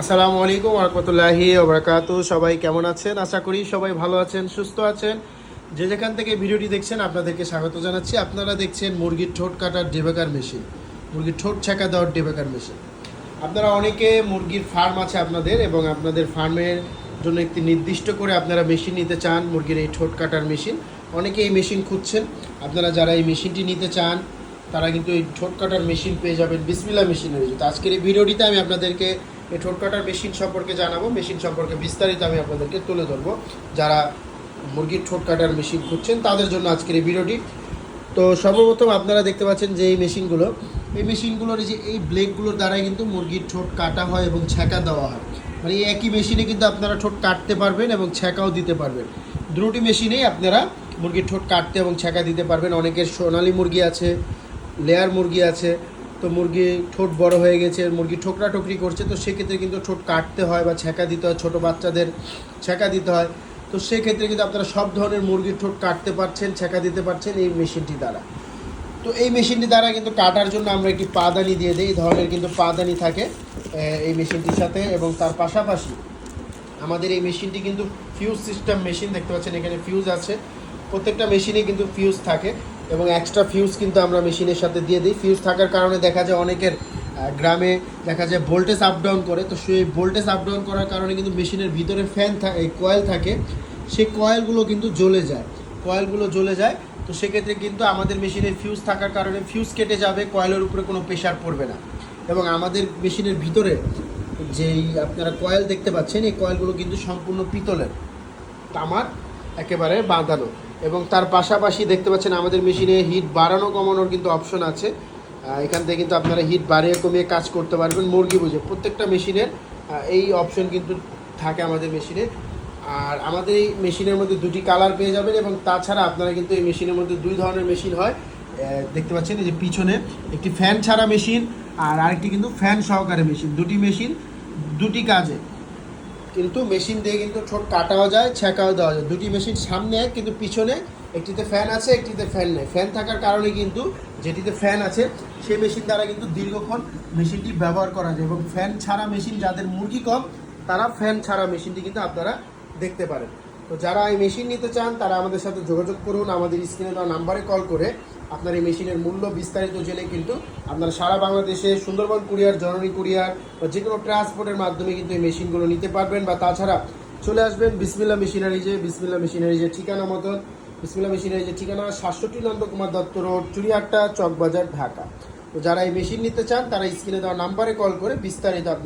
আসসালামু আলাইকুম রহমতুল্লাহি ওবরাকাত সবাই কেমন আছেন? আশা করি সবাই ভালো আছেন, সুস্থ আছেন। যে যেখান থেকে ভিডিওটি দেখছেন, আপনাদেরকে স্বাগত জানাচ্ছি। আপনারা দেখছেন মুরগির ঠোঁট কাটার ডেবেকার মেশিন। মুরগির ঠোঁট ছেঁকা দেওয়ার ডেবেকার মেশিন। আপনারা অনেকে মুরগির ফার্ম আছে আপনাদের এবং আপনাদের ফার্মের জন্য একটি নির্দিষ্ট করে আপনারা মেশিন নিতে চান, মুরগির এই ঠোঁট কাটার মেশিন। অনেকে এই মেশিন খুঁজছেন। আপনারা যারা এই মেশিনটি নিতে চান, তারা কিন্তু এই ঠোঁট কাটার মেশিন পেয়ে যাবেন। বিসমিল্লা মেশিন রয়েছে তো আজকের এই ভিডিওটিতে আমি আপনাদেরকে এই ঠোঁট কাটার মেশিন সম্পর্কে জানাব মেশিন সম্পর্কে বিস্তারিত আমি আপনাদেরকে তুলে ধরবো। যারা মুরগির ঠোঁট কাটার মেশিন খুঁজছেন, তাদের জন্য আজকের এই ভিডিওটি। তো সর্বপ্রথম আপনারা দেখতে পাচ্ছেন যে এই মেশিনগুলো এই মেশিনগুলোর যে, এই ব্লেডগুলোর দ্বারাই কিন্তু মুরগির ঠোঁট কাটা হয় এবং ছ্যাঁকা দেওয়া হয়। মানে এই একই মেশিনে কিন্তু আপনারা ঠোঁট কাটতে পারবেন এবং ছ্যাঁকাও দিতে পারবেন। দুটি মেশিনেই আপনারা মুরগির ঠোঁট কাটতে এবং ছ্যাঁকা দিতে পারবেন। অনেকের সোনালি মুরগি আছে লেয়ার মুরগি আছে তো মুরগি ঠোঁট বড় হয়ে গেছে, মুরগি ঠোকরা ঠোকরি করছে, তো সেক্ষেত্রে কিন্তু ঠোঁট কাটতে হয় বা ছ্যাঁকা দিতে হয়, ছোটো বাচ্চাদের ছ্যাঁকা দিতে হয়। তো সেক্ষেত্রে কিন্তু আপনারা সব ধরনের মুরগির ঠোঁট কাটতে পারছেন, ছ্যাঁকা দিতে পারছেন এই মেশিনটি দ্বারা। তো এই মেশিনটি দ্বারা কিন্তু কাটার জন্য আমরা একটি পাদানি দিয়ে দিই, এই ধরনের কিন্তু পাদানি থাকে এই মেশিনটির সাথে এবং তার পাশাপাশি আমাদের এই মেশিনটি কিন্তু ফিউজ সিস্টেম মেশিন দেখতে পাচ্ছেন, এখানে ফিউজ আছে। প্রত্যেকটা মেশিনে কিন্তু ফিউজ থাকে। এবং এক্সট্রা ফিউজ কিন্তু আমরা মেশিনের সাথে দিয়ে দিই। ফিউজ থাকার কারণে দেখা যায় অনেকের গ্রামে দেখা যায় ভোল্টেজ আপ ডাউন করে। তো সেই ভোল্টেজ আপ ডাউন করার কারণে কিন্তু মেশিনের ভিতরে ফ্যান থাকে কয়েল থাকে। সেই কয়েলগুলো কিন্তু জ্বলে যায়। কয়েলগুলো জ্বলে যায়। তো সেক্ষেত্রে কিন্তু আমাদের মেশিনে ফিউজ থাকার কারণে ফিউজ কেটে যাবে কয়েলের উপরে কোনো প্রেশার পড়বে না। এবং আমাদের মেশিনের ভিতরে যেই আপনারা কয়েল দেখতে পাচ্ছেন, এই কয়েলগুলো কিন্তু সম্পূর্ণ পিতলের। তামার একেবারে বাঁধানো। এবং তার পাশাপাশি দেখতে পাচ্ছেন আমাদের মেশিনে হিট বাড়ানো, কমানোর কিন্তু অপশন আছে। এখান থেকে কিন্তু আপনারা হিট বাড়িয়ে কমিয়ে কাজ করতে পারবেন মুরগি বুঝে। প্রত্যেকটা মেশিনের এই অপশন কিন্তু থাকে আমাদের মেশিনে। আর আমাদের এই মেশিনের মধ্যে দুটি কালার পেয়ে যাবেন এবং তাছাড়া আপনারা কিন্তু এই মেশিনের মধ্যে দুই ধরনের মেশিন হয়। দেখতে পাচ্ছেন এই যে পিছনে একটি ফ্যান ছাড়া মেশিন আর আরেকটি কিন্তু ফ্যান সহকারে মেশিন। দুটি মেশিন, দুটি কাজে। কিন্তু মেশিন দিয়ে কিন্তু ঠোঁট কাটাও যায়, ছ্যাঁকাও দেওয়া যায়। দুটি মেশিন সামনে কিন্তু পিছনে একটিতে ফ্যান আছে, একটিতে ফ্যান নেই। ফ্যান থাকার কারণে কিন্তু যেটিতে ফ্যান আছে, সেই মেশিন দ্বারা কিন্তু দীর্ঘক্ষণ মেশিনটি ব্যবহার করা যায় এবং ফ্যান ছাড়া মেশিন, যাদের মুরগি কম, তারা ফ্যান ছাড়া মেশিনটি কিন্তু আপনারা দেখতে পারেন। তো যারা এই মেশিন নিতে চান, তারা আমাদের সাথে যোগাযোগ করুন, আমাদের স্ক্রিনে দেওয়া নাম্বারে কল করে আপনার এই মেশিনের মূল্য বিস্তারিত জেনে কিন্তু আপনারা সারা বাংলাদেশে সুন্দরবন কুরিয়ার, জননী কুরিয়ার বা যে কোনো ট্রান্সপোর্টের মাধ্যমে কিন্তু এই মেশিনগুলো নিতে পারবেন বা তাছাড়া চলে আসবেন বিসমিল্লা মেশিনারিজে বিসমিল্লা মেশিনারিজের ঠিকানা মতন। বিসমিল্লা মেশিনারিজের ঠিকানা সাতষট্টি নন্দকুমার দত্ত রোড চুরিয়াট্টা চকবাজার, ঢাকা। তো যারা এই মেশিন নিতে চান, তারা স্ক্রিনে দেওয়া নাম্বারে কল করে বিস্তারিত আপনার